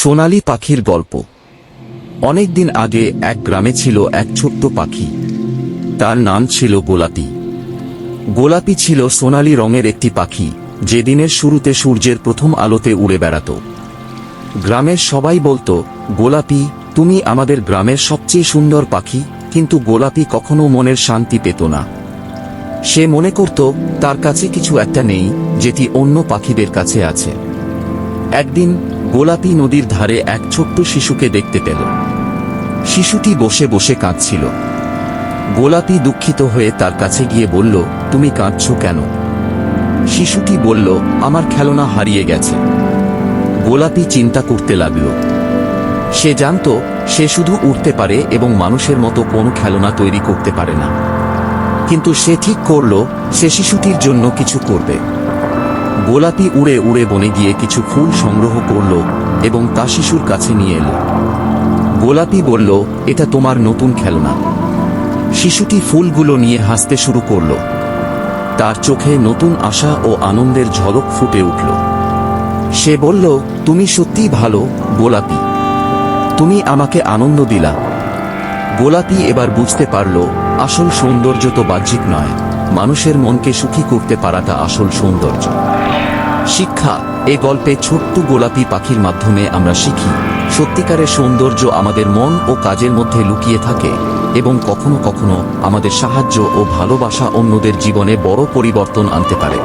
সোনালী পাখির গল্প। অনেক দিন আগে এক গ্রামে ছিল এক ছোট্ট পাখি। তার নাম ছিল গোলাপি। গোলাপি ছিল সোনালি রঙের একটি পাখি, যে দিনের শুরুতে সূর্যের প্রথম আলোতে উড়ে বেড়াত। গ্রামের সবাই বলতো, গোলাপি, তুমি আমাদের গ্রামের সবচেয়ে সুন্দর পাখি, কিন্তু গোলাপি কখনো মনের শান্তি পেত না। সে মনে করত, তার কাছে কিছু একটা নেই, যেটি অন্য পাখিদের কাছে আছে। একদিন গোলাপি নদীর ধারে এক ছোট্ট শিশুকে দেখতে পেল। শিশুটি বসে বসে কাঁদছিল। গোলাপি দুঃখিত হয়ে তার কাছে গিয়ে বলল, তুমি কাঁদছ কেন? শিশুটি বলল, আমার খেলনা হারিয়ে গেছে। গোলাপি চিন্তা করতে লাগল। সে জানত, সে শুধু উঠতে পারে এবং মানুষের মতো কোনো খেলনা তৈরি করতে পারে না। কিন্তু সে ঠিক করল, সে শিশুটির জন্য কিছু করবে। গোলাপি উড়ে উড়ে বনে গিয়ে কিছু ফুল সংগ্রহ করল এবং তা শিশুর কাছে নিয়ে এলো। গোলাপি বলল, এটা তোমার নতুন খেলনা। শিশুটি ফুলগুলো নিয়ে হাসতে শুরু করল। তার চোখে নতুন আশা ও আনন্দের ঝলক ফুটে উঠল। সে বলল, তুমি সত্যিই ভালো, গোলাপি। তুমি আমাকে আনন্দ দিলা। গোলাপি এবার বুঝতে পারল, আসল সৌন্দর্য তো বাহ্যিক নয়। মানুষের মনকে সুখী করতে পারাটা আসল সৌন্দর্য। শিক্ষা, এ গল্পে ছোট্ট গোলাপি পাখির মাধ্যমে আমরা শিখি, সত্যিকারের সৌন্দর্য আমাদের মন ও কাজের মধ্যে লুকিয়ে থাকে এবং কখনো কখনো আমাদের সাহায্য ও ভালোবাসা অন্যদের জীবনে বড় পরিবর্তন আনতে পারে।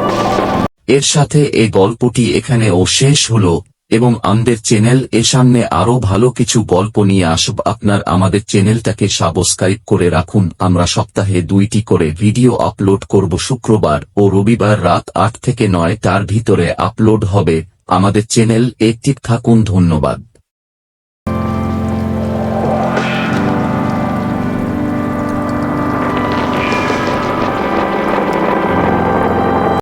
এর সাথে এই গল্পটি এখানে ও শেষ হলো। এবং আমাদের চ্যানেল এ সামনে আরও ভালো কিছু গল্প নিয়ে আসব। আপনার আমাদের চ্যানেলটাকে সাবস্ক্রাইব করে রাখুন। আমরা সপ্তাহে দুইটি করে ভিডিও আপলোড করব। শুক্রবার ও রবিবার রাত আট থেকে নয় তার ভিতরে আপলোড হবে। আমাদের চ্যানেল একটিভ থাকুন। ধন্যবাদ।